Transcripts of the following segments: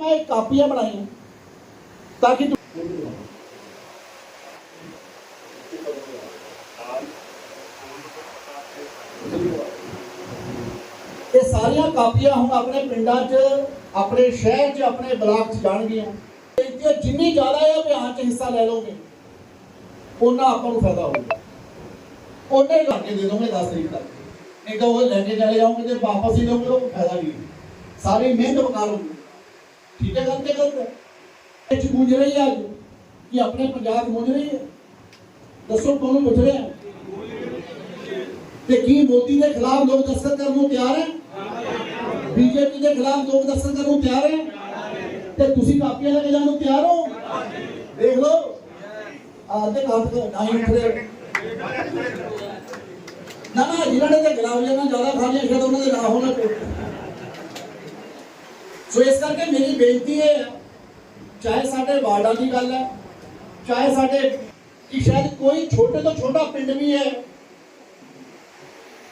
ਮੈਂ ਕਾਪੀਆਂ ਬਣਾਈਆਂ। ਤਾਂ ਕਿ ਇਹ ਸਾਰੀਆਂ ਕਾਪੀਆਂ ਹੁਣ ਆਪਣੇ ਪਿੰਡਾਂ 'ਚ, ਆਪਣੇ ਸ਼ਹਿਰ 'ਚ, ਆਪਣੇ ਬਲਾਕ 'ਚ ਜਾਣਗੀਆਂ। ਤੇ ਜਿੰਨੀ ਜ਼ਿਆਦਾ ਇਹ ਅਭਿਆਨ 'ਚ ਹਿੱਸਾ ਲੈ ਲਓਗੇ, ਉਹਨਾਂ ਆਪਾਂ ਨੂੰ ਫਾਇਦਾ ਹੋਊਗਾ। ਉਹਨੇ ਲਾ ਕੇ ਦੇ ਦੋਗੇ 10 ਤਰੀਕ ਤੱਕ। ਨਹੀਂ ਤਾਂ ਉਹ ਲੈ ਕੇ ਚਲੇ ਜਾਓਗੇ ਤੇ ਵਾਪਸ ਹੀ ਦੋਗੇ ਉਹ ਫਾਇਦਾ ਨਹੀਂ ਸਾਰੀ ਮਿਹਨਤ ਬਕਾਰ ਹੋਊਗੀ ਠੀਕ ਹੈ ਗੱਲ ਤੇ ਗਲਤ ਹੈ ਇਹ 'ਚ ਗੂੰਜ ਰਹੀ ਹੈ ਅੱਜ? ਕਿ ਆਪਣੇ ਪੰਜਾਬ ਗੂੰਜ ਰਹੀ ਹੈ? ਦੱਸੋ ਤੁਹਾਨੂੰ ਪੁੱਛ ਰਹੇ? ਤੇ ਕੀ ਮੋਦੀ ਦੇ ਖਿਲਾਫ ਲੋਕ ਦਸਤਖਤ ਕਰਨ ਨੂੰ ਤਿਆਰ ਹੈ? ਬੀਜੇਪੀ ਦੇ ਖਿਲਾਫ ਲੋਕ ਦਸਤਖਤ ਕਰਨ ਨੂੰ ਤਿਆਰ ਹੈ? ਤੇ ਤੁਸੀਂ ਕਾਪੀਆਂ ਲੈ ਕੇ ਜਾਣ ਨੂੰ ਤਿਆਰ ਹੋ? ਦੇਖ ਲਓ। ਆਦੇ ਕਾਟ ਨਹੀਂ ਉੱਠਦੇ ਨਾ ਨਾ ਜਿਨ੍ਹਾਂ ਨੇ ਤੇ ਗੁਲਾਬੀਆਂ ਨਾਲ ਜ਼ਿਆਦਾ ਖਾ ਲਿਆ ਉਹਨਾਂ ਦੇ ਨਾ ਹੋਣਾ ਸੋ ਇਸ ਕਰਕੇ ਮੇਰੀ ਬੇਨਤੀ ਇਹ ਹੈ, ਚਾਹੇ ਸਾਡੇ ਵਾਰਡਾਂ ਦੀ ਗੱਲ ਹੈ, ਚਾਹੇ ਸਾਡੇ ਕਿ ਸ਼ਾਇਦ ਕੋਈ ਛੋਟੇ ਤੋਂ ਛੋਟਾ ਪਿੰਡ ਵੀ ਹੈ।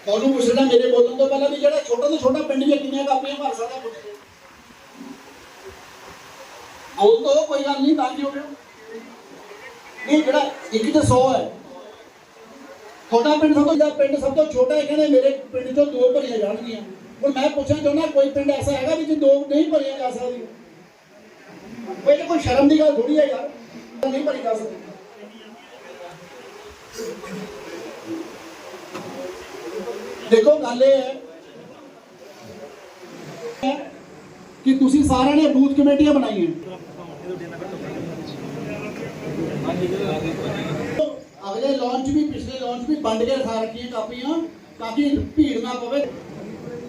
ਤੁਹਾਨੂੰ ਪੁੱਛਣਾ ਮੇਰੇ ਬੋਲਣ ਤੋਂ ਪਹਿਲਾਂ ਵੀ ਜਿਹੜਾ ਛੋਟਾ ਤੋਂ ਛੋਟਾ ਪਿੰਡ ਵੀ ਕਿੰਨੀਆਂ ਕਾਪੀਆਂ ਭਰ ਸਕਦਾ ਪੁੱਛ ਲਓ ਬੋਲ ਕੋਈ ਗੱਲ ਨਹੀਂ, ਤਾਂ ਕੀ ਨਹੀਂ, ਜਿਹੜਾ ਇੱਕ ਤੇ 100 ਹੈ। ਤੁਹਾਡਾ ਪਿੰਡ ਸਭ ਤੋਂ ਜ਼ਿਆਦਾ ਪਿੰਡ ਸਭ ਤੋਂ ਛੋਟਾ ਹੈ, ਕਹਿੰਦੇ ਮੇਰੇ ਪਿੰਡ ਚੋਂ ਦੋ ਭਰੀਆਂ ਜਾਣਗੀਆਂ। ਹੁਣ ਮੈਂ ਪੁੱਛਣਾ ਚਾਹੁੰਦਾ ਕੋਈ ਪਿੰਡ ਐਸਾ ਹੈਗਾ ਵੀ ਜੇ ਦੋ ਨਹੀਂ ਭਰੀਆਂ ਜਾ ਸਕਦੀਆਂ ਕੋਈ ਤਾਂ ਕੋਈ ਸ਼ਰਮ ਦੀ ਗੱਲ ਥੋੜੀ ਹੈ ਯਾਰ ਨਹੀਂ ਭਰੀ ਜਾ ਸਕਦੀ ਦੇਖੋ ਗੱਲ ਇਹ ਹੈ ਕਿ ਤੁਸੀਂ ਸਾਰਿਆਂ ਨੇ ਬੂਥ ਕਮੇਟੀਆਂ ਬਣਾਈਆਂ ਅਗਲੇ ਲਾਂਚ ਵੀ ਪਿਛਲੇ ਲਾਂਚ ਵੀ ਵੰਡ ਕੇ ਰਖਾ ਰੱਖੀਆਂ ਕਾਪੀਆਂ ਤਾਂ ਕਿ ਭੀੜ ਨਾ ਪਵੇ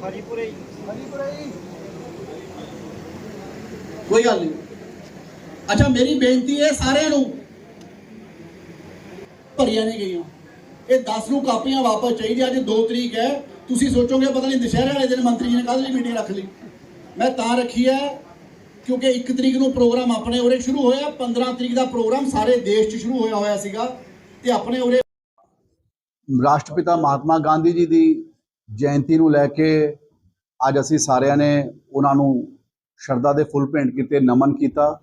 ਹਰੀਪੁਰੇ ਕੋਈ ਗੱਲ ਨਹੀਂ। ਅੱਛਾ ਮੇਰੀ ਬੇਨਤੀ ਹੈ ਸਾਰਿਆਂ ਨੂੰ ਭਰੀਆਂ ਨਹੀਂ ਗਈਆਂ। ਇਹ 10 ਨੂੰ ਕਾਪੀਆਂ ਵਾਪਸ ਚਾਹੀਦੀਆਂ ਅੱਜ 2 ਤਰੀਕ ਹੈ। ਤੁਸੀਂ ਸੋਚੋਗੇ ਪਤਾ ਨਹੀਂ ਦੁਸ਼ਹਿਰੇ ਵਾਲੇ ਦਿਨ ਮੰਤਰੀ ਜੀ ਨੇ ਕਾਹਦੇ ਲਈ ਮੀਟਿੰਗ ਰੱਖ ਲਈ? ਮੈਂ ਤਾਂ ਰੱਖੀ ਹੈ ਕਿਉਂਕਿ 1 ਤਰੀਕ ਨੂੰ ਪ੍ਰੋਗਰਾਮ ਆਪਣੇ ਉਰੇ ਸ਼ੁਰੂ ਹੋਇਆ 15 ਤਰੀਕ ਦਾ ਪ੍ਰੋਗਰਾਮ ਸਾਰੇ ਦੇਸ਼ 'ਚ ਸ਼ੁਰੂ ਹੋਇਆ ਹੋਇਆ ਸੀਗਾ ਤੇ ਆਪਣੇ ਉਰੇ ਰਾਸ਼ਟਰਪਿਤਾ ਮਹਾਤਮਾ ਗਾਂਧੀ ਜੀ ਦੀ ਜਯੰਤੀ ਨੂੰ ਲੈ ਕੇ ਅੱਜ ਅਸੀਂ ਸਾਰਿਆਂ ਨੇ ਉਹਨਾਂ ਨੂੰ ਸ਼ਰਧਾ ਦੇ ਫੁੱਲ ਭੇਂਟ ਕੀਤੇ, ਨਮਨ ਕੀਤਾ।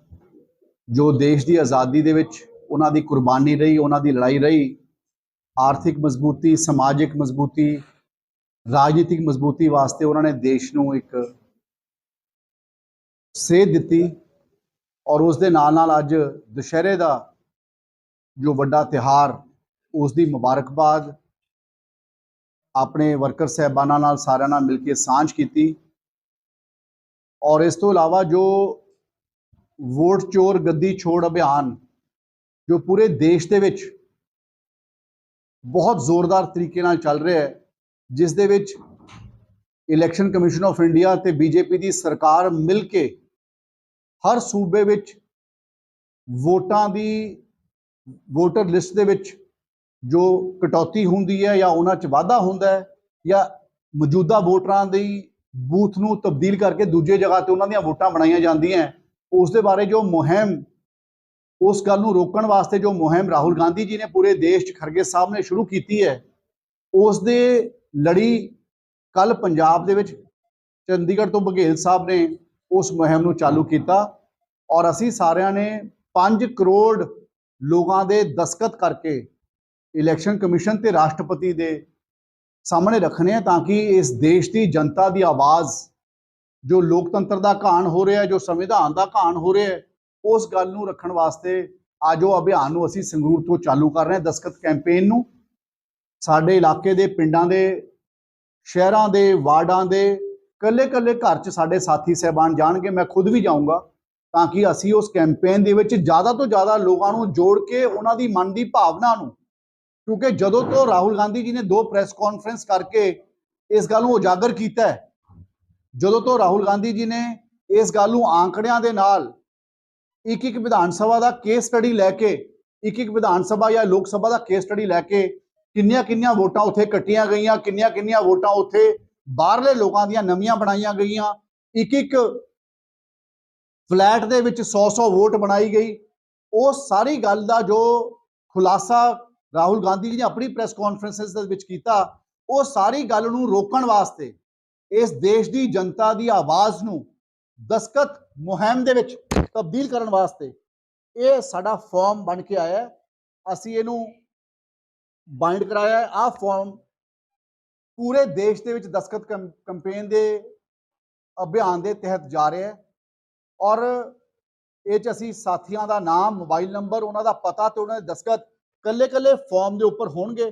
ਜੋ ਦੇਸ਼ ਦੀ ਆਜ਼ਾਦੀ ਦੇ ਵਿੱਚ ਉਹਨਾਂ ਦੀ ਕੁਰਬਾਨੀ ਰਹੀ, ਉਹਨਾਂ ਦੀ ਲੜਾਈ ਰਹੀ, ਆਰਥਿਕ ਮਜ਼ਬੂਤੀ, ਸਮਾਜਿਕ ਮਜ਼ਬੂਤੀ, ਰਾਜਨੀਤਿਕ ਮਜ਼ਬੂਤੀ ਵਾਸਤੇ ਉਹਨਾਂ ਨੇ ਦੇਸ਼ ਨੂੰ ਇੱਕ ਸੇਧ ਦਿੱਤੀ ਔਰ ਉਸ ਦੇ ਨਾਲ ਨਾਲ ਅੱਜ ਦੁਸ਼ਹਿਰੇ ਦਾ ਜੋ ਵੱਡਾ ਤਿਹਾਰ ਉਸ ਦੀ ਮੁਬਾਰਕਬਾਦ ਆਪਣੇ ਵਰਕਰ ਸਹਿਬਾਨਾਂ ਨਾਲ ਸਾਰਿਆਂ ਨਾਲ ਮਿਲ ਕੇ ਸਾਂਝ ਕੀਤੀ। ਔਰ ਇਸ ਤੋਂ ਇਲਾਵਾ ਜੋ ਵੋਟ ਚੋਰ ਗੱਦੀ ਛੋੜ ਅਭਿਆਨ, ਜੋ ਪੂਰੇ ਦੇਸ਼ ਦੇ ਵਿੱਚ ਬਹੁਤ ਜ਼ੋਰਦਾਰ ਤਰੀਕੇ ਨਾਲ ਚੱਲ ਰਿਹਾ ਹੈ, ਜਿਸ ਦੇ ਵਿੱਚ ਇਲੈਕਸ਼ਨ ਕਮਿਸ਼ਨ ਆਫ ਇੰਡੀਆ ਤੇ ਬੀਜੇਪੀ ਦੀ ਸਰਕਾਰ ਮਿਲ ਕੇ ਹਰ ਸੂਬੇ ਵਿੱਚ ਵੋਟਾਂ ਦੀ ਵੋਟਰ ਲਿਸਟ ਦੇ ਵਿੱਚ ਜੋ ਕਟੌਤੀ ਹੁੰਦੀ ਹੈ ਜਾਂ ਉਹਨਾਂ 'ਚ ਵਾਧਾ ਹੁੰਦਾ ਹੈ ਜਾਂ ਮੌਜੂਦਾ ਵੋਟਰਾਂ ਦੀ ਬੂਥ ਨੂੰ ਤਬਦੀਲ ਕਰਕੇ ਦੂਜੇ ਜਗ੍ਹਾ ਤੇ ਉਹਨਾਂ ਦੀਆਂ ਵੋਟਾਂ ਬਣਾਈਆਂ ਜਾਂਦੀਆਂ ਉਸ ਦੇ ਬਾਰੇ ਜੋ ਮੁਹਿੰਮ, ਉਸ ਗੱਲ ਨੂੰ ਰੋਕਣ ਵਾਸਤੇ ਜੋ ਮੁਹਿੰਮ ਰਾਹੁਲ ਗਾਂਧੀ ਜੀ ਨੇ ਪੂਰੇ ਦੇਸ਼ 'ਚ ਖਰਗੇ ਸਾਹਿਬ ਨੇ ਸ਼ੁਰੂ ਕੀਤੀ ਹੈ, ਉਸ ਦੇ ਲੜੀ ਕੱਲ ਪੰਜਾਬ ਦੇ ਵਿੱਚ ਚੰਡੀਗੜ੍ਹ ਤੋਂ ਬਘੇਲ ਸਾਹਿਬ ਨੇ ਉਸ ਮੁਹਿੰਮ ਨੂੰ ਚਾਲੂ ਕੀਤਾ ਔਰ ਅਸੀਂ ਸਾਰਿਆਂ ਨੇ 5 ਕਰੋੜ ਲੋਕਾਂ ਦੇ ਦਸਖਤ ਕਰਕੇ ਇਲੈਕਸ਼ਨ ਕਮਿਸ਼ਨ ਤੇ ਰਾਸ਼ਟਰਪਤੀ ਦੇ ਸਾਹਮਣੇ ਰੱਖਣੇ ਆ ਤਾਂ ਕਿ ਇਸ ਦੇਸ਼ ਦੀ ਜਨਤਾ ਦੀ ਆਵਾਜ਼, ਜੋ ਲੋਕਤੰਤਰ ਦਾ ਘਾਣ ਹੋ ਰਿਹਾ, ਜੋ ਸੰਵਿਧਾਨ ਦਾ ਘਾਣ ਹੋ ਰਿਹਾ, ਉਸ ਗੱਲ ਨੂੰ ਰੱਖਣ ਵਾਸਤੇ ਅੱਜ ਉਹ ਅਭਿਆਨ ਨੂੰ ਅਸੀਂ ਸੰਗਰੂਰ ਤੋਂ ਚਾਲੂ ਕਰ ਰਹੇ ਹਾਂ ਦਸਖਤ ਕੈਂਪੇਨ ਨੂੰ। ਸਾਡੇ ਇਲਾਕੇ ਦੇ ਪਿੰਡਾਂ ਦੇ, ਸ਼ਹਿਰਾਂ ਦੇ, ਵਾਰਡਾਂ ਦੇ ਕੱਲੇ-ਕੱਲੇ ਘਰ 'ਚ ਸਾਡੇ ਸਾਥੀ ਸਹਿਬਾਨ ਜਾਣਗੇ, ਮੈਂ ਖੁਦ ਵੀ ਜਾਊਂਗਾ, ਤਾਂ ਕਿ ਅਸੀਂ ਉਸ ਕੈਂਪੇਨ ਦੇ ਵਿੱਚ ਜ਼ਿਆਦਾ ਤੋਂ ਜ਼ਿਆਦਾ ਲੋਕਾਂ ਨੂੰ ਜੋੜ ਕੇ ਉਹਨਾਂ ਦੀ ਮਨ ਦੀ ਭਾਵਨਾ ਨੂੰ ਕਿਉਂਕਿ ਜਦੋਂ ਤੋਂ ਰਾਹੁਲ ਗਾਂਧੀ ਜੀ ਨੇ ਦੋ ਪ੍ਰੈਸ ਕਾਨਫਰੰਸ ਕਰਕੇ ਇਸ ਗੱਲ ਨੂੰ ਉਜਾਗਰ ਕੀਤਾ ਹੈ, ਜਦੋਂ ਤੋਂ ਰਾਹੁਲ ਗਾਂਧੀ ਜੀ ਨੇ ਇਸ ਗੱਲ ਨੂੰ ਆંકੜਿਆਂ ਦੇ ਨਾਲ ਇੱਕ ਇੱਕ ਵਿਧਾਨ ਸਭਾ ਦਾ ਕੇਸ ਸਟੱਡੀ ਲੈ ਕੇ, ਇੱਕ ਇੱਕ ਵਿਧਾਨ ਸਭਾ ਜਾਂ ਲੋਕ ਸਭਾ ਦਾ ਕੇਸ ਸਟੱਡੀ ਲੈ ਕੇ ਕਿੰਨੀਆਂ ਕਿੰਨੀਆਂ ਵੋਟਾਂ ਉੱਥੇ ਕੱਟੀਆਂ ਗਈਆਂ ਕਿੰਨੀਆਂ ਕਿੰਨੀਆਂ ਵੋਟਾਂ ਉੱਥੇ ਬਾਹਰਲੇ ਲੋਕਾਂ ਦੀਆਂ ਨਵੀਆਂ ਬਣਾਈਆਂ ਗਈਆਂ ਇੱਕ ਇੱਕ ਫਲੈਟ ਦੇ ਵਿੱਚ 100-100 ਵੋਟ ਬਣਾਈ ਗਈ, ਉਹ ਸਾਰੀ ਗੱਲ ਦਾ ਜੋ ਖੁਲਾਸਾ ਰਾਹੁਲ ਗਾਂਧੀ ਜੀ ਨੇ ਆਪਣੀ ਪ੍ਰੈਸ ਕਾਨਫਰੰਸਸ ਦੇ ਵਿੱਚ ਕੀਤਾ, ਉਹ ਸਾਰੀ ਗੱਲ ਨੂੰ ਰੋਕਣ ਵਾਸਤੇ ਇਸ ਦੇਸ਼ ਦੀ ਜਨਤਾ ਦੀ ਆਵਾਜ਼ ਨੂੰ ਦਸਕਤ ਮੁਹਿੰਮ ਦੇ ਵਿੱਚ ਤਬਦੀਲ ਕਰਨ ਵਾਸਤੇ ਇਹ ਸਾਡਾ ਫਾਰਮ ਬਣ ਕੇ ਆਇਆ ਅਸੀਂ ਇਹਨੂੰ ਬਾਈਂਡ ਕਰਾਇਆ ਹੈ। ਆਹ ਫਾਰਮ ਪੂਰੇ ਦੇਸ਼ ਦੇ ਵਿੱਚ ਦਸਕਤ ਕੈਂਪੇਨ ਦੇ ਅਭਿਆਨ ਦੇ ਤਹਿਤ ਜਾ ਰਿਹਾ ਹੈ ਔਰ ਇਹ ਚ ਅਸੀਂ ਸਾਥੀਆਂ ਦਾ ਨਾਮ ਮੋਬਾਈਲ ਨੰਬਰ ਉਹਨਾਂ ਦਾ ਪਤਾ ਤੇ ਉਹਨਾਂ ਦੇ ਦਸਕਤ ਕੱਲੇ ਕੱਲੇ ਫਾਰਮ ਦੇ ਉੱਪਰ ਹੋਣਗੇ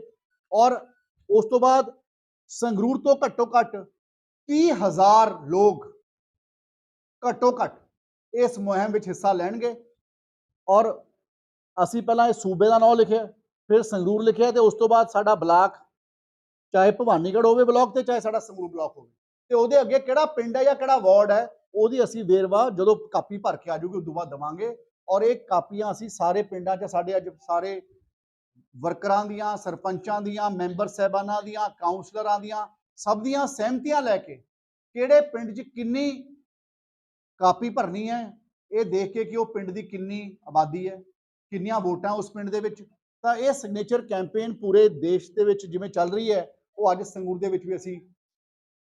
ਔਰ ਉਸ ਤੋਂ ਬਾਅਦ ਸੰਗਰੂਰ ਤੋਂ ਘੱਟੋ ਘੱਟ 30000 ਲੋਕ ਘੱਟੋ ਘੱਟ ਇਸ ਮੁਹਿੰਮ ਵਿੱਚ ਹਿੱਸਾ ਲੈਣਗੇ ਔਰ ਅਸੀਂ ਪਹਿਲਾਂ ਇਹ ਸੂਬੇ ਦਾ ਨਾਮ ਲਿਖਿਆ, ਫਿਰ ਸੰਗਰੂਰ ਲਿਖਿਆ ਤੇ ਉਸ ਤੋਂ ਬਾਅਦ ਸਾਡਾ ਬਲਾਕ ਚਾਹੇ ਭਵਾਨੀਗੜ੍ਹ ਹੋਵੇ ਬਲਾਕ ਤੇ ਚਾਹੇ ਸਾਡਾ ਸੰਗਰੂਰ ਬਲਾਕ ਹੋਵੇ। ਤੇ ਉਹਦੇ ਅੱਗੇ ਕਿਹੜਾ ਪਿੰਡ ਹੈ ਜਾਂ ਕਿਹੜਾ ਵਾਰਡ ਹੈ, ਉਹਦੀ ਅਸੀਂ ਵੇਰਵਾ ਜਦੋਂ ਕਾਪੀ ਭਰ ਕੇ ਆ ਜਾਊਗੀ ਉਦੋਂ ਬਾਅਦ ਦਵਾਂਗੇ ਔਰ ਇਹ ਕਾਪੀਆਂ ਅਸੀਂ ਸਾਰੇ ਪਿੰਡਾਂ 'ਚ ਸਾਡੇ ਅੱਜ ਸਾਰੇ ਵਰਕਰਾਂ ਦੀਆਂ, ਸਰਪੰਚਾਂ ਦੀਆਂ, ਮੈਂਬਰ ਸਹਿਬਾਨਾਂ ਦੀਆਂ, ਕਾਉਂਸਲਰਾਂ ਦੀਆਂ, ਸਭ ਦੀਆਂ ਸਹਿਮਤੀਆਂ ਲੈ ਕੇ ਕਿਹੜੇ ਪਿੰਡ 'ਚ ਕਿੰਨੀ ਕਾਪੀ ਭਰਨੀ ਹੈ, ਇਹ ਦੇਖ ਕੇ ਕਿ ਉਹ ਪਿੰਡ ਦੀ ਕਿੰਨੀ ਆਬਾਦੀ ਹੈ, ਕਿੰਨੀਆਂ ਵੋਟਾਂ ਉਸ ਪਿੰਡ ਦੇ ਵਿੱਚ। ਤਾਂ ਇਹ ਸਿਗਨੇਚਰ ਕੈਂਪੇਨ ਪੂਰੇ ਦੇਸ਼ ਦੇ ਵਿੱਚ ਜਿਵੇਂ ਚੱਲ ਰਹੀ ਹੈ, ਉਹ ਅੱਜ ਸੰਗਰੂਰ ਦੇ ਵਿੱਚ ਵੀ ਅਸੀਂ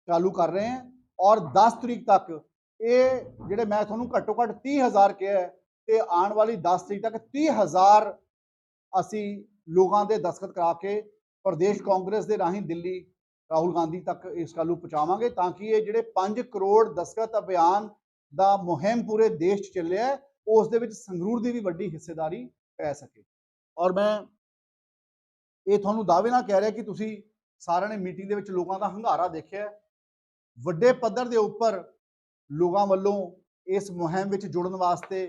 ਚਾਲੂ ਕਰ ਰਹੇ ਹਾਂ ਔਰ 10 ਤਰੀਕ ਤੱਕ ਇਹ ਜਿਹੜੇ ਮੈਂ ਤੁਹਾਨੂੰ ਘੱਟੋ ਘੱਟ 30000 ਕਿਹਾ ਤੇ ਆਉਣ ਵਾਲੀ 10 ਤਰੀਕ ਤੱਕ 30000 ਅਸੀਂ ਲੋਕਾਂ ਦੇ ਦਸਖਤ ਕਰਾ ਕੇ ਪ੍ਰਦੇਸ਼ ਕਾਂਗਰਸ ਦੇ ਰਾਹੀਂ ਦਿੱਲੀ ਰਾਹੁਲ ਗਾਂਧੀ ਤੱਕ ਇਸ ਗੱਲ ਨੂੰ ਪਹੁੰਚਾਵਾਂਗੇ ਤਾਂ ਕਿ ਇਹ ਜਿਹੜੇ 5 ਕਰੋੜ ਦਸਖਤ ਅਭਿਆਨ ਦਾ ਮੁਹਿੰਮ ਪੂਰੇ ਦੇਸ਼ 'ਚ ਚੱਲਿਆ ਹੈ, ਉਸ ਦੇ ਵਿੱਚ ਸੰਗਰੂਰ ਦੀ ਵੀ ਵੱਡੀ ਹਿੱਸੇਦਾਰੀ ਪੈ ਸਕੇ। ਔਰ ਮੈਂ ਇਹ ਤੁਹਾਨੂੰ ਦਾਅਵੇ ਨਾਲ ਕਹਿ ਰਿਹਾ ਕਿ ਤੁਸੀਂ ਸਾਰਿਆਂ ਨੇ ਮੀਟਿੰਗ ਦੇ ਵਿੱਚ ਲੋਕਾਂ ਦਾ ਹੰਗਾਰਾ ਦੇਖਿਆ ਵੱਡੇ ਪੱਧਰ ਦੇ ਉੱਪਰ ਲੋਕਾਂ ਵੱਲੋਂ ਇਸ ਮੁਹਿੰਮ ਵਿੱਚ ਜੁੜਨ ਵਾਸਤੇ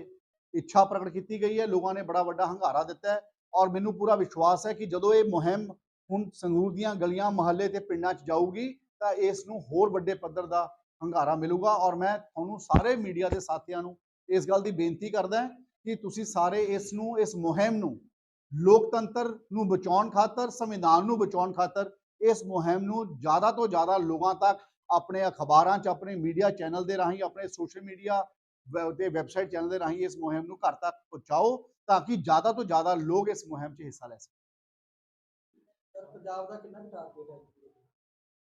ਇੱਛਾ ਪ੍ਰਗਟ ਕੀਤੀ ਗਈ ਹੈ। ਲੋਕਾਂ ਨੇ ਬੜਾ ਵੱਡਾ ਹੰਗਾਰਾ ਦਿੱਤਾ ਔਰ ਮੈਨੂੰ ਪੂਰਾ ਵਿਸ਼ਵਾਸ ਹੈ ਕਿ ਜਦੋਂ ਇਹ ਮੁਹਿੰਮ ਹੁਣ ਸੰਗਰੂਰ ਦੀਆਂ ਗਲੀਆਂ, ਮਹੱਲੇ ਤੇ ਪਿੰਡਾਂ 'ਚ ਜਾਊਗੀ, ਤਾਂ ਇਸ ਨੂੰ ਹੋਰ ਵੱਡੇ ਪੱਧਰ ਦਾ ਹੰਗਾਰਾ ਮਿਲੂਗਾ। ਔਰ ਮੈਂ ਤੁਹਾਨੂੰ ਸਾਰੇ ਮੀਡੀਆ ਦੇ ਸਾਥੀਆਂ ਨੂੰ ਇਸ ਗੱਲ ਦੀ ਬੇਨਤੀ ਕਰਦਾ ਕਿ ਤੁਸੀਂ ਸਾਰੇ ਇਸ ਨੂੰ ਇਸ ਮੁਹਿੰਮ ਨੂੰ ਲੋਕਤੰਤਰ ਨੂੰ ਬਚਾਉਣ ਖਾਤਰ, ਸੰਵਿਧਾਨ ਨੂੰ ਬਚਾਉਣ ਖਾਤਰ, ਇਸ ਮੁਹਿੰਮ ਨੂੰ ਜ਼ਿਆਦਾ ਤੋਂ ਜ਼ਿਆਦਾ ਲੋਕਾਂ ਤੱਕ ਆਪਣੇ ਅਖਬਾਰਾਂ 'ਚ, ਆਪਣੇ ਮੀਡੀਆ ਚੈਨਲ ਦੇ ਰਾਹੀਂ, ਆਪਣੇ ਸੋਸ਼ਲ ਮੀਡੀਆ ਤੇ ਵੈਬਸਾਈਟ ਚੈਨਲ ਦੇ ਰਾਹੀਂ ਇਸ ਮੁਹਿੰਮ ਨੂੰ ਘਰ ਤੱਕ ਪਹੁੰਚਾਓ। ਤਾਂ ਕਿ ਜ਼ਿਆਦਾ ਤੋਂ ਜ਼ਿਆਦਾ ਲੋਕ ਇਸ ਮੁਹਿੰਮ 'ਚ ਹਿੱਸਾ ਲੈ ਸਕਣ ਪੰਜਾਬ ਦਾ ਕਿੰਨਾ ਟਾਰਗੇਟ ਹੈ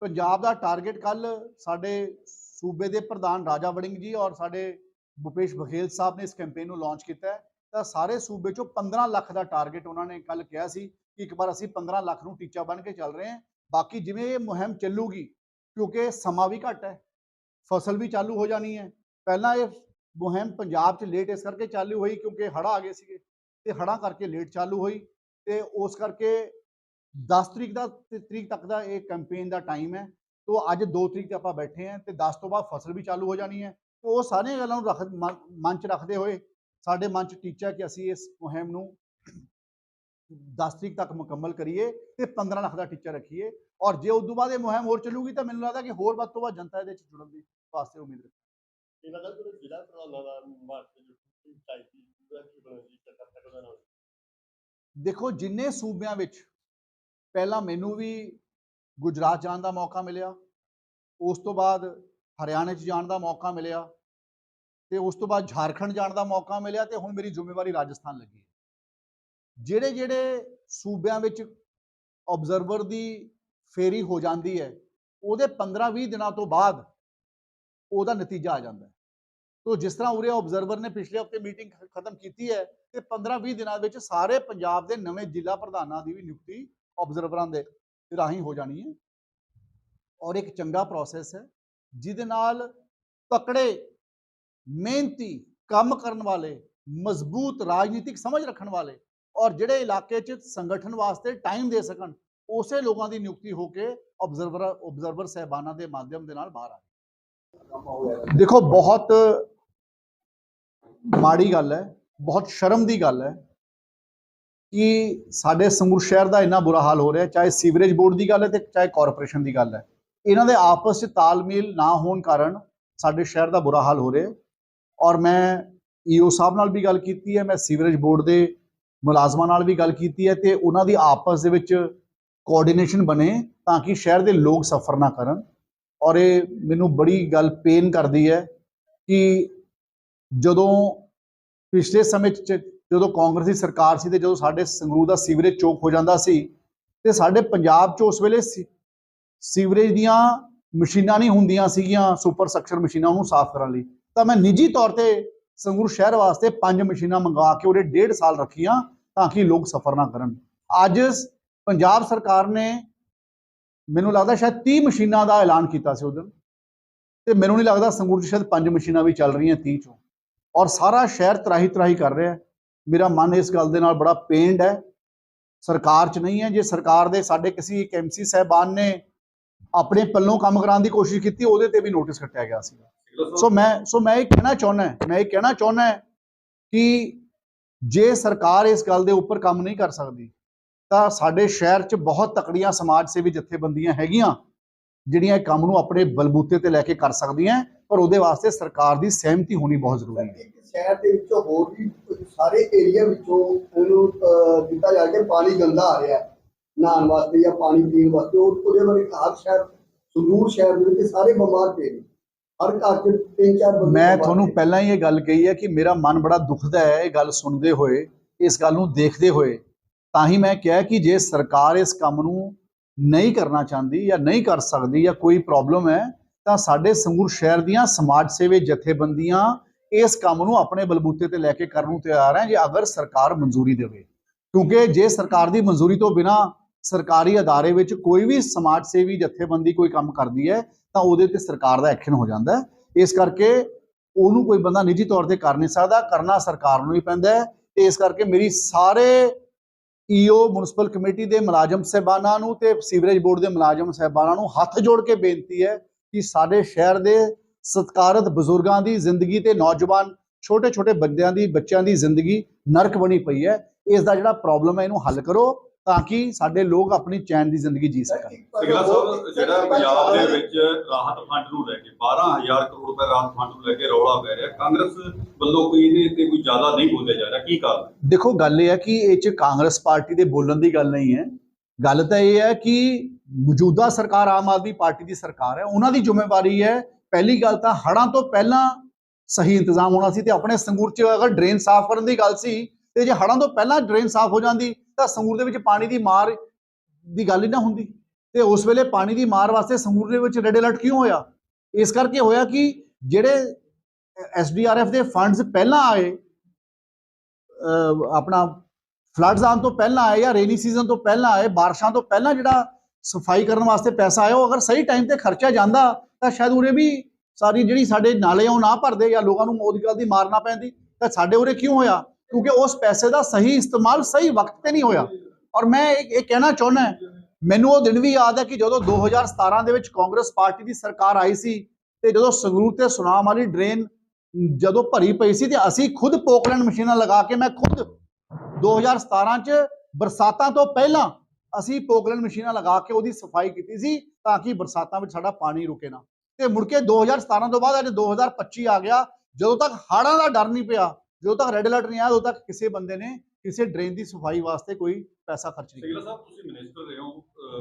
ਪੰਜਾਬ ਦਾ ਟਾਰਗੇਟ ਕੱਲ ਸਾਡੇ ਸੂਬੇ ਦੇ ਪ੍ਰਧਾਨ ਰਾਜਾ ਵੜਿੰਗ ਜੀ ਔਰ ਸਾਡੇ ਭੁਪੇਸ਼ ਬਘੇਲ ਸਾਹਿਬ ਨੇ ਇਸ ਕੈਂਪੇਨ ਨੂੰ ਲਾਂਚ ਕੀਤਾ ਹੈ ਤਾਂ ਸਾਰੇ ਸੂਬੇ ਚੋਂ 15 ਲੱਖ ਦਾ ਟਾਰਗੇਟ ਉਹਨਾਂ ਨੇ ਕੱਲ ਕਿਹਾ ਸੀ ਕਿ ਇੱਕ ਵਾਰ ਅਸੀਂ 15 ਲੱਖ ਨੂੰ ਟੀਚਾ ਬਣ ਕੇ ਚੱਲ ਰਹੇ ਹਾਂ ਬਾਕੀ ਜਿਵੇਂ ਇਹ ਮੁਹਿੰਮ ਚੱਲੂਗੀ ਕਿਉਂਕਿ ਸਮਾਂ ਵੀ ਘੱਟ ਹੈ ਫਸਲ ਵੀ ਚਾਲੂ ਹੋ ਜਾਣੀ ਹੈ ਪਹਿਲਾਂ ਇਹ ਮੁਹਿੰਮ ਪੰਜਾਬ 'ਚ ਲੇਟ ਇਸ ਕਰਕੇ ਚਾਲੂ ਹੋਈ ਕਿਉਂਕਿ ਹੜ੍ਹ ਆ ਗਏ ਸੀਗੇ ਤੇ ਹੜ੍ਹਾਂ ਕਰਕੇ ਲੇਟ ਚਾਲੂ ਹੋਈ ਤੇ ਉਸ ਕਰਕੇ 10 ਤਰੀਕ ਦਾ ਤਰੀਕ ਤੱਕ ਦਾ ਇਹ ਕੈਂਪੇਨ ਦਾ ਟਾਈਮ ਹੈ। ਤੋਂ ਅੱਜ 2 ਤਰੀਕ ਤੇ ਆਪਾਂ ਬੈਠੇ ਹਾਂ ਤੇ 10 ਤੋਂ ਬਾਅਦ ਫਸਲ ਵੀ ਚਾਲੂ ਹੋ ਜਾਣੀ ਹੈ। ਤੇ ਉਹ ਸਾਰੀਆਂ ਗੱਲਾਂ ਨੂੰ ਰੱਖ ਮਨ 'ਚ ਰੱਖਦੇ ਹੋਏ ਸਾਡੇ ਮਨ 'ਚ ਟੀਚਾ ਕਿ ਅਸੀਂ ਇਸ ਮੁਹਿੰਮ ਨੂੰ 10 ਤਰੀਕ ਤੱਕ ਮੁਕੰਮਲ ਕਰੀਏ ਤੇ 15 ਲੱਖ ਦਾ ਟੀਚਾ ਰੱਖੀਏ ਔਰ ਜੇ ਉਸ ਤੋਂ ਬਾਅਦ ਇਹ ਮੁਹਿੰਮ ਹੋਰ ਚੱਲੂਗੀ ਤਾਂ ਮੈਨੂੰ ਲੱਗਦਾ ਕਿ ਹੋਰ ਵੱਧ ਤੋਂ ਵੱਧ ਜਨਤਾ ਇਹਦੇ ਵਿੱਚ ਜੁੜਨ ਦੀ ਵਾਸਤੇ ਉਮੀਦ ਰੱਖੀ ਇਹਨਾਂ ਦਾ ਕੋਈ ਜ਼ਿਲ੍ਹਾ ਪ੍ਰਧਾਨਾਂ ਦਾ ਮਾਰਚ ਚਾਹੀਦੀ ਦੇਖੋ, ਜਿੰਨੇ ਸੂਬਿਆਂ ਵਿੱਚ ਪਹਿਲਾਂ ਮੈਨੂੰ ਵੀ ਗੁਜਰਾਤ ਜਾਣ ਦਾ ਮੌਕਾ ਮਿਲਿਆ, ਉਸ ਤੋਂ ਬਾਅਦ ਹਰਿਆਣੇ 'ਚ ਜਾਣ ਦਾ ਮੌਕਾ ਮਿਲਿਆ ਤੇ ਉਸ ਤੋਂ ਬਾਅਦ ਝਾਰਖੰਡ ਜਾਣ ਦਾ ਮੌਕਾ ਮਿਲਿਆ ਤੇ ਹੁਣ ਮੇਰੀ ਜ਼ਿੰਮੇਵਾਰੀ ਰਾਜਸਥਾਨ ਲੱਗੀ ਹੈ। ਜਿਹੜੇ ਜਿਹੜੇ ਸੂਬਿਆਂ ਵਿੱਚ ਆਬਜ਼ਰਵਰ ਦੀ ਫੇਰੀ ਹੋ ਜਾਂਦੀ ਹੈ, ਉਹਦੇ 15-20 ਦਿਨਾਂ ਤੋਂ ਬਾਅਦ ਉਹਦਾ ਨਤੀਜਾ ਆ ਜਾਂਦਾ ਹੈ। ਤੋ ਜਿਸ ਤਰ੍ਹਾਂ ਉਰੇ ਆਬਜ਼ਰਵਰ ਨੇ ਪਿਛਲੇ ਹਫ਼ਤੇ ਮੀਟਿੰਗ ਖਤਮ ਕੀਤੀ ਹੈ, ਤੇ 15-20 ਦਿਨਾਂ ਵਿੱਚ ਸਾਰੇ ਪੰਜਾਬ ਦੇ ਨਵੇਂ ਜ਼ਿਲ੍ਹਾ ਪ੍ਰਧਾਨਾਂ ਦੀ ਵੀ ਨਿਯੁਕਤੀ ਆਬਜ਼ਰਵਰਾਂ ਦੇ ਰਾਹੀਂ ਹੋ ਜਾਣੀ ਹੈ। ਔਰ ਇੱਕ ਚੰਗਾ ਪ੍ਰੋਸੈਸ ਹੈ, ਜਿਹਦੇ ਨਾਲ ਤਕੜੇ, ਮਿਹਨਤੀ, ਕੰਮ ਕਰਨ ਵਾਲੇ, ਮਜ਼ਬੂਤ ਰਾਜਨੀਤਿਕ ਸਮਝ ਰੱਖਣ ਵਾਲੇ ਔਰ ਜਿਹੜੇ ਇਲਾਕੇ 'ਚ ਸੰਗਠਨ ਵਾਸਤੇ ਟਾਈਮ ਦੇ ਸਕਣ, ਉਸੇ ਲੋਕਾਂ ਦੀ ਨਿਯੁਕਤੀ ਹੋ ਕੇ ਆਬਜ਼ਰਵਰ ਆਬਜ਼ਰਵਰ ਸਹਿਬਾਨਾਂ ਦੇ ਮਾਧਿਅਮ ਦੇ ਨਾਲ ਬਾਹਰ ਆ ਦੇਖੋ, ਬਹੁਤ ਮਾੜੀ ਗੱਲ ਹੈ, ਬਹੁਤ ਸ਼ਰਮ ਦੀ ਗੱਲ ਹੈ ਕਿ ਸਾਡੇ ਸੰਗਰੂਰ ਸ਼ਹਿਰ ਦਾ ਇੰਨਾ ਬੁਰਾ ਹਾਲ ਹੋ ਰਿਹਾ ਚਾਹੇ ਸੀਵਰੇਜ ਬੋਰਡ ਦੀ ਗੱਲ ਹੈ ਤੇ ਚਾਹੇ ਕਾਰਪੋਰੇਸ਼ਨ ਦੀ ਗੱਲ ਹੈ। ਇਹਨਾਂ ਦੇ ਆਪਸ 'ਚ ਤਾਲਮੇਲ ਨਾ ਹੋਣ ਕਾਰਨ ਸਾਡੇ ਸ਼ਹਿਰ ਦਾ ਬੁਰਾ ਹਾਲ ਹੋ ਰਿਹਾ ਔਰ ਮੈਂ ਈਓ ਸਾਹਿਬ ਨਾਲ ਵੀ ਗੱਲ ਕੀਤੀ ਹੈ, ਮੈਂ ਸੀਵਰੇਜ ਬੋਰਡ ਦੇ ਮੁਲਾਜ਼ਮਾਂ ਨਾਲ ਵੀ ਗੱਲ ਕੀਤੀ ਹੈ ਤੇ ਉਹਨਾਂ ਦੀ ਆਪਸ ਦੇ ਵਿੱਚ ਕੋਆਰਡੀਨੇਸ਼ਨ ਬਣੇ ਤਾਂ ਕਿ ਸ਼ਹਿਰ ਦੇ ਲੋਕ ਸਫਰ ਨਾ ਕਰਨ। ਔਰ ਇਹ ਮੈਨੂੰ ਬੜੀ ਗੱਲ ਪੇਨ ਕਰਦੀ ਹੈ ਕਿ ਜਦੋਂ ਪਿਛਲੇ ਸਮੇਂ 'ਚ ਜਦੋਂ ਕਾਂਗਰਸ ਦੀ ਸਰਕਾਰ ਸੀ ਤੇ ਜਦੋਂ ਸਾਡੇ ਸੰਗਰੂਰ ਦਾ ਸੀਵਰੇਜ ਚੋਕ ਹੋ ਜਾਂਦਾ ਸੀ ਤੇ ਸਾਡੇ ਪੰਜਾਬ 'ਚ ਉਸ ਵੇਲੇ ਸੀ- ਸੀਵਰੇਜ ਦੀਆਂ ਮਸ਼ੀਨਾਂ ਨਹੀਂ ਹੁੰਦੀਆਂ ਸੀਗੀਆਂ, ਸੁਪਰ ਸਕਸ਼ਨ ਮਸ਼ੀਨਾਂ ਨੂੰ ਸਾਫ਼ ਕਰਨ ਲਈ। ਤਾਂ ਮੈਂ ਨਿੱਜੀ ਤੌਰ ਤੇ ਸੰਗਰੂਰ ਸ਼ਹਿਰ ਵਾਸਤੇ ਪੰਜ ਮਸ਼ੀਨਾਂ ਮੰਗਵਾ ਕੇ ਉਹਦੇ ਡੇਢ ਸਾਲ ਰੱਖੀਆਂ ਤਾਂ ਕਿ ਲੋਕ ਸਫਰ ਨਾ ਕਰਨ। ਅੱਜ ਪੰਜਾਬ ਸਰਕਾਰ ਨੇ ਮੈਨੂੰ ਲੱਗਦਾ ਸ਼ਾਇਦ 30 ਮਸ਼ੀਨਾਂ ਦਾ ਐਲਾਨ ਕੀਤਾ ਸੀ ਉਦੋਂ। ਤੇ ਮੈਨੂੰ ਨਹੀਂ ਲੱਗਦਾ ਸੰਗਰੂਰ 'ਚ ਸ਼ਾਇਦ ਪੰਜ ਮਸ਼ੀਨਾਂ ਵੀ ਚੱਲ ਰਹੀਆਂ 30 ਚੋਂ। ਔਰ ਸਾਰਾ ਸ਼ਹਿਰ ਤਰਾਹੀ ਤਰਾਹੀ ਕਰ ਰਿਹਾ ਮੇਰਾ ਮਨ ਇਸ ਗੱਲ ਦੇ ਨਾਲ ਬੜਾ ਪੇਂਡ ਹੈ। ਸਰਕਾਰ 'ਚ ਨਹੀਂ ਹੈ। ਜੇ ਸਰਕਾਰ ਦੇ ਸਾਡੇ ਕਿਸੇ ਇੱਕ ਐਮਸੀ ਸਾਹਿਬਾਨ ਨੇ ਆਪਣੇ ਪੱਲੋਂ ਕੰਮ ਕਰਾਉਣ ਦੀ ਕੋਸ਼ਿਸ਼ ਕੀਤੀ, ਉਹਦੇ ਤੇ ਵੀ ਨੋਟਿਸ ਕੱਟਿਆ ਗਿਆ ਸੀ। ਸੋ ਮੈਂ ਸੋ ਮੈਂ ਇਹ ਕਹਿਣਾ ਚਾਹੁੰਦਾ ਮੈਂ ਇਹ ਕਹਿਣਾ ਚਾਹੁੰਦਾ ਕਿ ਜੇ ਸਰਕਾਰ ਇਸ ਗੱਲ ਦੇ ਉੱਪਰ ਕੰਮ ਨਹੀਂ ਕਰ ਸਕਦੀ, ਤਾਂ ਸਾਡੇ ਸ਼ਹਿਰ 'ਚ ਬਹੁਤ ਤਕੜੀਆਂ ਸਮਾਜ ਸੇਵੀ ਜਥੇਬੰਦੀਆਂ ਹੈਗੀਆਂ, ਜਿਹੜੀਆਂ ਇਹ ਕੰਮ ਨੂੰ ਆਪਣੇ ਬਲਬੂਤੇ ਤੇ ਲੈ ਕੇ ਕਰ ਸਕਦੀਆਂ ਪਰ ਉਹਦੇ ਵਾਸਤੇ ਸਰਕਾਰ ਦੀ ਸਹਿਮਤੀ ਹੋਣੀ ਬਹੁਤ ਜ਼ਰੂਰੀ ਹੈ। ਸ਼ਹਿਰ ਦੇ ਵਿੱਚੋਂ ਹੋਰ ਵੀ ਸਾਰੇ ਏਰੀਆ ਵਿੱਚੋਂ ਅਹ, ਦਿੱਤਾ ਜਾ ਕੇ ਪਾਣੀ ਗੰਦਾ ਆ ਰਿਹਾ ਹੈ। ਨਹਾਉਣ ਵਾਸਤੇ ਜਾਂ ਪਾਣੀ ਪੀਣ ਵਾਸਤੇ। ਉਹ ਉਹਦੇ ਬਾਰੇ ਹਰ ਸ਼ਹਿਰ ਸੰਗਰੂਰ ਸ਼ਹਿਰ ਦੇ ਵਿੱਚ ਸਾਰੇ ਬਿਮਾਰ ਪਏ ਨੇ। ਹਰ ਘਰ 'ਚ ਤਿੰਨ ਚਾਰ ਬੰਦੇ ਮੈਂ ਤੁਹਾਨੂੰ। ਪਹਿਲਾਂ ਹੀ ਇਹ ਗੱਲ ਕਹੀ ਹੈ ਕਿ ਮੇਰਾ ਮਨ ਬੜਾ ਦੁਖਦਾ ਹੈ ਇਹ ਗੱਲ ਸੁਣਦੇ ਹੋਏ ਇਸ ਗੱਲ ਨੂੰ ਦੇਖਦੇ ਹੋਏ। ਤਾਂ ਹੀ ਮੈਂ ਕਿਹਾ ਕਿ ਜੇ ਸਰਕਾਰ ਇਸ ਕੰਮ ਨੂੰ ਨਹੀਂ ਕਰਨਾ ਚਾਹੁੰਦੀ ਜਾਂ ਨਹੀਂ ਕਰ ਸਕਦੀ ਜਾਂ ਕੋਈ ਪ੍ਰੋਬਲਮ ਹੈ ਤਾਂ ਸਾਡੇ ਸੰਗਰੂਰ ਸ਼ਹਿਰ ਦੀਆਂ ਸਮਾਜ ਸੇਵੀ ਜਥੇਬੰਦੀਆਂ ਇਸ ਕੰਮ ਨੂੰ ਆਪਣੇ ਬਲਬੂਤੇ ਤੇ ਲੈ ਕੇ ਕਰਨ ਨੂੰ ਤਿਆਰ ਹੈ, ਜੇ ਅਗਰ ਸਰਕਾਰ ਮਨਜ਼ੂਰੀ ਦੇਵੇ। ਕਿਉਂਕਿ ਜੇ ਸਰਕਾਰ ਦੀ ਮਨਜ਼ੂਰੀ ਤੋਂ ਬਿਨਾ ਸਰਕਾਰੀ ਅਦਾਰੇ ਵਿੱਚ ਕੋਈ ਵੀ ਸਮਾਜ ਸੇਵੀ ਜਥੇਬੰਦੀ ਕੋਈ ਕੰਮ ਕਰਦੀ ਹੈ, ਤਾਂ ਉਹਦੇ ਤੇ ਸਰਕਾਰ ਦਾ ਐਕਸ਼ਨ ਹੋ ਜਾਂਦਾ ਹੈ। ਇਸ ਕਰਕੇ ਉਹਨੂੰ ਕੋਈ ਬੰਦਾ ਨਿੱਜੀ ਤੌਰ ਤੇ ਕਰ ਨਹੀਂ ਸਕਦਾ, ਕਰਨਾ ਸਰਕਾਰ ਨੂੰ ਹੀ ਪੈਂਦਾ ਹੈ। ਤੇ ਇਸ ਕਰਕੇ ਮੇਰੀ ਸਾਰੇ ਈਓ ਮਿਊਨਿਸਪਲ ਕਮੇਟੀ ਦੇ ਮੁਲਾਜ਼ਮ ਸਹਿਬਾਨਾਂ ਨੂੰ ਤੇ ਸੀਵਰੇਜ ਬੋਰਡ ਦੇ ਮੁਲਾਜ਼ਮ ਸਹਿਬਾਨਾਂ ਨੂੰ ਹੱਥ ਜੋੜ ਕੇ ਬੇਨਤੀ ਹੈ ਕਿ ਸਾਡੇ ਸ਼ਹਿਰ ਦੇ ਸਤਿਕਾਰਤ ਬਜ਼ੁਰਗਾਂ ਦੀ ਜ਼ਿੰਦਗੀ ਤੇ ਨੌਜਵਾਨ ਛੋਟੇ ਛੋਟੇ ਬੰਦਿਆਂ ਦੀ ਬੱਚਿਆਂ ਦੀ ਜ਼ਿੰਦਗੀ ਨਰਕ ਬਣੀ ਪਈ ਹੈ। ਇਸ ਦਾ ਜਿਹੜਾ ਪ੍ਰੋਬਲਮ ਹੈ ਇਹਨੂੰ ਹੱਲ ਕਰੋ ਤਾਂ ਕਿ ਸਾਡੇ ਲੋਕ ਆਪਣੀ ਚੈਨ ਦੀ ਜ਼ਿੰਦਗੀ ਜੀ ਸਕਣ। ਸਿਗਲਾ ਸਾਹਿਬ ਜਿਹੜਾ ਪੰਜਾਬ ਦੇ ਵਿੱਚ ਰਾਹਤ ਫੰਡ ਨੂੰ ਲੈ ਕੇ 12000 ਕਰੋੜ ਰੁਪਏ ਰਾਹਤ ਫੰਡ ਨੂੰ ਲੈ ਕੇ ਰੌਲਾ ਪੈ ਰਿਹਾ ਕਾਂਗਰਸ ਵੱਲੋਂ ਕੋਈ ਇਹਦੇ ਤੇ ਕੋਈ ਜ਼ਿਆਦਾ ਨਹੀਂ ਬੋਲਿਆ ਜਾ ਰਿਹਾ। ਕੀ ਕਾਰਨ? ਦੇਖੋ ਗੱਲ ਇਹ ਹੈ ਕਿ ਇਹ ਚ ਕਾਂਗਰਸ ਪਾਰਟੀ ਦੇ ਬੋਲਣ ਦੀ ਗੱਲ ਨਹੀਂ ਹੈ। ਗੱਲ ਤਾਂ ਇਹ ਹੈ ਕਿ ਮੌਜੂਦਾ ਸਰਕਾਰ ਆਮ ਆਦਮੀ ਪਾਰਟੀ ਦੀ ਸਰਕਾਰ ਹੈ, ਉਹਨਾਂ ਦੀ ਜ਼ਿੰਮੇਵਾਰੀ ਹੈ, ਪਹਿਲੀ ਗੱਲ ਤਾਂ ਹੜ੍ਹਾਂ ਤੋਂ ਪਹਿਲਾਂ ਸਹੀ ਇੰਤਜ਼ਾਮ ਹੋਣਾ ਸੀ ਤੇ ਆਪਣੇ ਸੰਗੂਰ 'ਚ ਅਗਰ ਡਰੇਨ ਸਾਫ਼ ਕਰਨ ਦੀ ਗੱਲ ਸੀ ਤੇ ਜੇ ਹੜ੍ਹਾਂ ਤੋਂ ਪਹਿਲਾਂ ਡਰੇਨ ਸਾਫ਼ ਹੋ ਜਾਂਦੀ ਤਾਂ ਸੰਗੂਰ ਦੇ ਵਿੱਚ ਪਾਣੀ ਦੀ ਮਾਰ ਦੀ ਗੱਲ ਹੀ ਨਾ ਹੁੰਦੀ ਤੇ ਉਸ ਵੇਲੇ ਪਾਣੀ ਦੀ ਮਾਰ ਵਾਸਤੇ ਸੰਗੂਰ ਦੇ ਵਿੱਚ ਰੈੱਡ ਅਲਰਟ ਕਿਉਂ ਹੋਇਆ? ਇਸ ਕਰਕੇ ਹੋਇਆ ਕਿ ਜਿਹੜੇ ਐਸਡੀਆਰਐਫ ਦੇ ਫੰਡਸ ਪਹਿਲਾਂ ਆਏ, ਅਹ ਆਪਣਾ ਫਲੱਡਸ ਆਉਣ ਤੋਂ ਪਹਿਲਾਂ ਆਏ ਜਾਂ ਰੇਨੀ ਸੀਜ਼ਨ ਤੋਂ ਪਹਿਲਾਂ ਆਏ, ਬਾਰਿਸ਼ਾਂ ਤੋਂ ਪਹਿਲਾਂ ਜਿਹੜਾ ਸਫ਼ਾਈ ਕਰਨ ਵਾਸਤੇ ਪੈਸਾ ਆਇਆ, ਉਹ ਅਗਰ ਸਹੀ ਟਾਈਮ ਤੇ ਖਰਚਿਆ ਜਾਂਦਾ, ਤਾਂ ਸ਼ਾਇਦ ਉਰੇ ਵੀ ਸਾਰੀ ਜਿਹੜੀ ਸਾਡੇ ਨਾਲੇ ਆ, ਉਹ ਨਾ ਭਰਦੇ ਜਾਂ ਲੋਕਾਂ ਨੂੰ ਮੌਤ ਗੱਲ ਦੀ ਮਾਰਨਾ ਪੈਂਦੀ। ਤਾਂ ਸਾਡੇ ਉਰੇ ਕਿਉਂ ਹੋਇਆ? ਕਿਉਂਕਿ ਉਸ ਪੈਸੇ ਦਾ ਸਹੀ ਇਸਤੇਮਾਲ ਸਹੀ ਵਕਤ ਤੇ ਨਹੀਂ ਹੋਇਆ। ਔਰ ਮੈਂ ਇਹ ਇਹ ਕਹਿਣਾ ਚਾਹੁੰਦਾ ਮੈਨੂੰ ਉਹ ਦਿਨ ਵੀ ਯਾਦ ਹੈ ਕਿ ਜਦੋਂ 2017 ਦੇ ਵਿੱਚ ਕਾਂਗਰਸ ਪਾਰਟੀ ਦੀ ਸਰਕਾਰ ਆਈ ਸੀ ਤੇ ਜਦੋਂ ਸੰਗਰੂਰ ਤੇ ਸੁਨਾਮ ਵਾਲੀ ਡਰੇਨ ਜਦੋਂ ਭਰੀ ਪਈ ਸੀ ਤੇ ਅਸੀਂ ਖੁਦ ਪੋਕਲੈਂਡ ਮਸ਼ੀਨਾਂ ਲਗਾ ਕੇ ਮੈਂ ਖੁਦ 2017 ਚ ਬਰਸਾਤਾਂ ਤੋਂ ਪਹਿਲਾਂ ਅਸੀਂ ਪੋਕਲੈਂਡ ਮਸ਼ੀਨਾਂ ਲਗਾ ਕੇ ਉਹਦੀ ਸਫ਼ਾਈ ਕੀਤੀ ਸੀ ਤਾਂ ਕਿ ਬਰਸਾਤਾਂ ਵਿੱਚ ਸਾਡਾ ਪਾਣੀ ਰੁਕੇ ਨਾ। ਤੇ ਮੁੜ ਕੇ 2017 ਤੋਂ ਬਾਅਦ ਅੱਜ 2025 ਆ ਗਿਆ ਜਦੋਂ ਤੱਕ ਹੜ੍ਹਾਂ ਦਾ ਡਰ ਨਹੀਂ ਪਿਆ ਜਦੋਂ ਤੱਕ ਰੈੱਡ ਅਲਰਟ ਨਹੀਂ ਆਇਆ ਉਦੋਂ ਤੱਕ ਕਿਸੇ ਬੰਦੇ ਨੇ ਕਿਸੇ ਡਰੇਨ ਦੀ ਸਫ਼ਾਈ ਵਾਸਤੇ ਕੋਈ ਪੈਸਾ ਖਰਚ ਨਹੀਂ ਕੀਤਾ। ਸਾਹਿਬ ਤੁਸੀਂ ਮਿਨਿਸਟਰ ਰਹੇ ਹੋ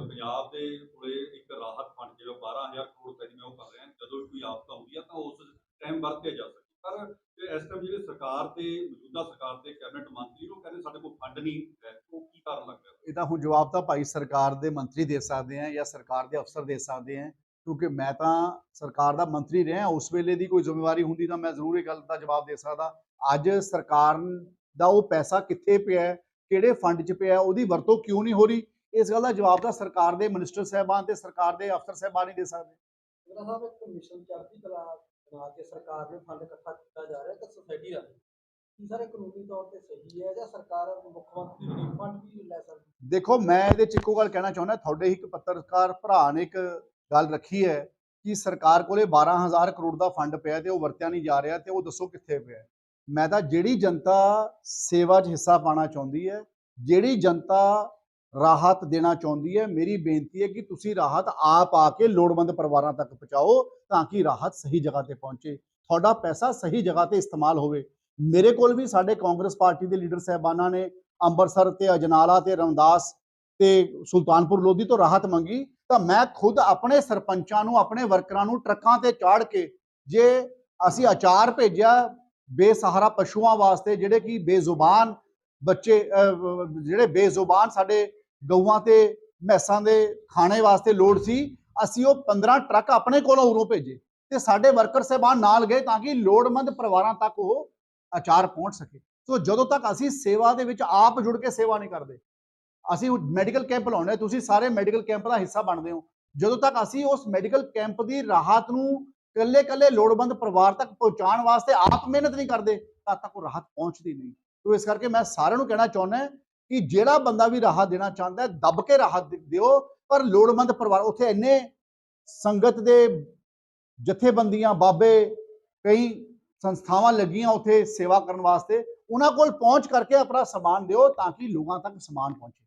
ਪੰਜਾਬ ਦੇ ਕੋਲੇ ਇੱਕ ਰਾਹਤ ਫੰਡ ਜਿਹੜਾ 12000 ਕਰੋੜ ਰੁਪਏ ਦੀ ਮੈਂ ਉਹ ਕਰ ਰਿਹਾ ਜਦੋਂ ਕੋਈ ਆਪਦਾ ਹੁੰਦੀ ਆ ਤਾਂ ਉਸ ਟਾਈਮ ਵਰਤਿਆ ਜਾ ਸਕਦਾ। ਪਰ ਇਸ ਟਾਈਮ ਜਿਹੜੇ ਸਰਕਾਰ ਤੇ ਮੌਜੂਦਾ ਸਰਕਾਰ ਦੇ ਕੈਬਨਿਟ ਮੰਤਰੀ ਉਹ ਕਹਿੰਦੇ ਸਾਡੇ ਕੋਲ ਫੰਡ ਨਹੀਂ ਹੈ ਉਹ ਕੀ ਕਾਰਨ ਲੱਗਦਾ ਇਹ ਤਾਂ ਹੁਣ ਜਵਾਬ ਤਾਂ ਭਾਈ ਸਰਕਾਰ ਦੇ ਮੰਤਰੀ ਦੇ ਸਕਦੇ ਆ ਜਾਂ ਸਰਕਾਰ ਦੇ ਅਫਸਰ ਦੇ ਸਕਦੇ ਆ ਕਿਉਂਕਿ ਮੈਂ ਤਾਂ ਸਰਕਾਰ ਦਾ ਮੰਤਰੀ ਰਿਹਾ ਉਸ ਵੇਲੇ ਦੀ ਕੋਈ ਜ਼ਿੰਮੇਵਾਰੀ ਹੁੰਦੀ ਤਾਂ ਮੈਂ ਜ਼ਰੂਰ ਇਹ ਗੱਲ ਦਾ ਜਵਾਬ ਦੇ ਸਕਦਾ। ਅੱਜ ਸਰਕਾਰ ਦਾ ਉਹ ਪੈਸਾ ਕਿੱਥੇ ਪਿਆ ਕਿਹੜੇ ਫੰਡ 'ਚ ਪਿਆ ਉਹਦੀ ਵਰਤੋਂ ਕਿਉਂ ਨਹੀਂ ਹੋ ਰਹੀ? ਇਸ ਗੱਲ ਦਾ ਜਵਾਬ ਤਾਂ ਸਰਕਾਰ ਦੇ ਮਿਨਿਸਟਰ ਸਾਹਿਬਾਨ ਤੇ ਸਰਕਾਰ ਦੇ ਅਫਸਰ ਸਾਹਿਬਾਨ ਹੀ ਦੇ ਸਕਦੇ ਮੇਰਾ ਸਾਹਿਬ ਇੱਕ ਮਿਸ਼ਨ ਚੜ੍ਹਦੀ ਕਲਾ ਬਣਾ ਕੇ ਸਰਕਾਰ ਨੇ ਫੰਡ ਇਕੱਠਾ ਕੀਤਾ ਜਾ ਰਿਹਾ, ਇੱਕ ਸੁਸਾਇਟੀ ਦਾ ਕੀ ਸਾਰੇ ਕਾਨੂੰਨੀ ਤੌਰ ਤੇ ਸਹੀ ਹੈ ਜਾਂ ਸਰਕਾਰ ਮੁੱਖ ਮੰਤਰੀ ਰਿਲੀਫ ਫੰਡ ਵੀ ਲੈ ਸਕਦੀ ਦੇਖੋ, ਮੈਂ ਇਹਦੇ ਚ ਇੱਕੋ ਗੱਲ ਕਹਿਣਾ ਚਾਹੁੰਦਾ, ਤੁਹਾਡੇ ਹੀ ਇੱਕ ਪੱਤਰਕਾਰ ਭਰਾ ਨੇ ਇੱਕ ਗੱਲ ਰੱਖੀ ਹੈ ਕਿ ਸਰਕਾਰ ਕੋਲੇ 12000 ਕਰੋੜ ਦਾ ਫੰਡ ਪਿਆ ਤੇ ਉਹ ਵਰਤਿਆ ਨਹੀਂ ਜਾ ਰਿਹਾ ਤੇ ਉਹ ਦੱਸੋ ਕਿੱਥੇ ਪਿਆ ਮੈਂ ਤਾਂ ਜਿਹੜੀ ਜਨਤਾ ਸੇਵਾ 'ਚ ਹਿੱਸਾ ਪਾਣਾ ਚਾਹੁੰਦੀ ਹੈ, ਜਿਹੜੀ ਜਨਤਾ ਰਾਹਤ ਦੇਣਾ ਚਾਹੁੰਦੀ ਹੈ। ਮੇਰੀ ਬੇਨਤੀ ਹੈ ਕਿ ਤੁਸੀਂ ਰਾਹਤ ਆਪ ਆ ਕੇ ਲੋੜਵੰਦ ਪਰਿਵਾਰਾਂ ਤੱਕ ਪਹੁੰਚਾਓ ਤਾਂ ਕਿ ਰਾਹਤ ਸਹੀ ਜਗ੍ਹਾ ਤੇ ਪਹੁੰਚੇ। ਤੁਹਾਡਾ ਪੈਸਾ ਸਹੀ ਜਗ੍ਹਾ ਤੇ ਇਸਤੇਮਾਲ ਹੋਵੇ। ਮੇਰੇ ਕੋਲ ਵੀ ਸਾਡੇ ਕਾਂਗਰਸ ਪਾਰਟੀ ਦੇ ਲੀਡਰ ਸਾਹਿਬਾਨਾਂ ਨੇ ਅੰਮ੍ਰਿਤਸਰ ਤੇ ਅਜਨਾਲਾ ਤੇ ਰਮਦਾਸ ਤੇ ਸੁਲਤਾਨਪੁਰ ਲੋਧੀ ਤੋਂ ਰਾਹਤ ਮੰਗੀ। ਤਾਂ ਮੈਂ ਖੁਦ ਆਪਣੇ ਸਰਪੰਚਾਂ ਨੂੰ, ਆਪਣੇ ਵਰਕਰਾਂ ਨੂੰ ਟਰੱਕਾਂ ਤੇ ਚਾੜ ਕੇ ਜੇ ਅਸੀਂ ਆਚਾਰ ਭੇਜਿਆ ਬੇਸਹਾਰਾ ਪਸ਼ੂਆਂ ਵਾਸਤੇ ਜਿਹੜੇ ਕਿ ਬੇਜ਼ੁਬਾਨ ਬੱਚੇ ਜਿਹੜੇ ਬੇਜ਼ੁਬਾਨ ਸਾਡੇ ਗਊਆਂ ਤੇ ਮੈਸਾਂ ਦੇ ਖਾਣੇ ਵਾਸਤੇ ਲੋੜ ਸੀ, ਅਸੀਂ ਉਹ 15 ਟਰੱਕ ਆਪਣੇ ਕੋਲੋਂ ਉਰੋਂ ਭੇਜੇ ਤੇ ਸਾਡੇ ਵਰਕਰ ਸਹਿਬਾਨ ਨਾਲ ਗਏ ਤਾਂ ਕਿ ਲੋੜਵੰਦ ਪਰਿਵਾਰਾਂ ਤੱਕ ਉਹ ਅਚਾਰ ਪਹੁੰਚ ਸਕੇ। ਸੋ ਜਦੋਂ ਤੱਕ ਅਸੀਂ ਸੇਵਾ ਦੇ ਵਿੱਚ ਆਪ ਜੁੜ ਕੇ ਸੇਵਾ ਨਹੀਂ ਕਰਦੇ, ਅਸੀਂ ਮੈਡੀਕਲ ਕੈਂਪ ਲਾਉਣੇ ਤੁਸੀਂ ਸਾਰੇ ਮੈਡੀਕਲ ਕੈਂਪ ਦਾ ਹਿੱਸਾ ਬਣਦੇ ਹੋ। ਜਦੋਂ ਤੱਕ ਅਸੀਂ ਉਸ ਮੈਡੀਕਲ ਕੈਂਪ ਦੀ ਰਾਹਤ ਨੂੰ ਕੱਲੇ ਕੱਲੇ ਲੋੜਵੰਦ ਪਰਿਵਾਰ ਤੱਕ ਪਹੁੰਚਾਉਣ ਵਾਸਤੇ ਆਪ ਮਿਹਨਤ ਨਹੀਂ ਕਰਦੇ, ਤਦ ਤੱਕ ਉਹ ਰਾਹਤ ਪਹੁੰਚਦੀ ਨਹੀਂ। ਸੋ ਇਸ ਕਰਕੇ ਮੈਂ ਸਾਰਿਆਂ ਨੂੰ ਕਹਿਣਾ ਚਾਹੁੰਦਾ ਕਿ ਜਿਹੜਾ ਬੰਦਾ ਵੀ ਰਾਹਤ ਦੇਣਾ ਚਾਹੁੰਦਾ ਹੈ, ਦੱਬ ਕੇ ਰਾਹਤ ਦਿਓ, ਪਰ ਲੋੜਵੰਦ ਪਰਿਵਾਰ, ਉੱਥੇ ਇੰਨੇ ਸੰਗਤ ਦੇ ਜਥੇਬੰਦੀਆਂ, ਬਾਬੇ, ਕਈ ਸੰਸਥਾਵਾਂ ਲੱਗੀਆਂ ਉੱਥੇ ਸੇਵਾ ਕਰਨ ਵਾਸਤੇ, ਉਹਨਾਂ ਕੋਲ ਪਹੁੰਚ ਕਰਕੇ ਆਪਣਾ ਸਮਾਨ ਦਿਓ ਤਾਂ ਕਿ ਲੋਕਾਂ ਤੱਕ ਸਮਾਨ ਪਹੁੰਚੇ।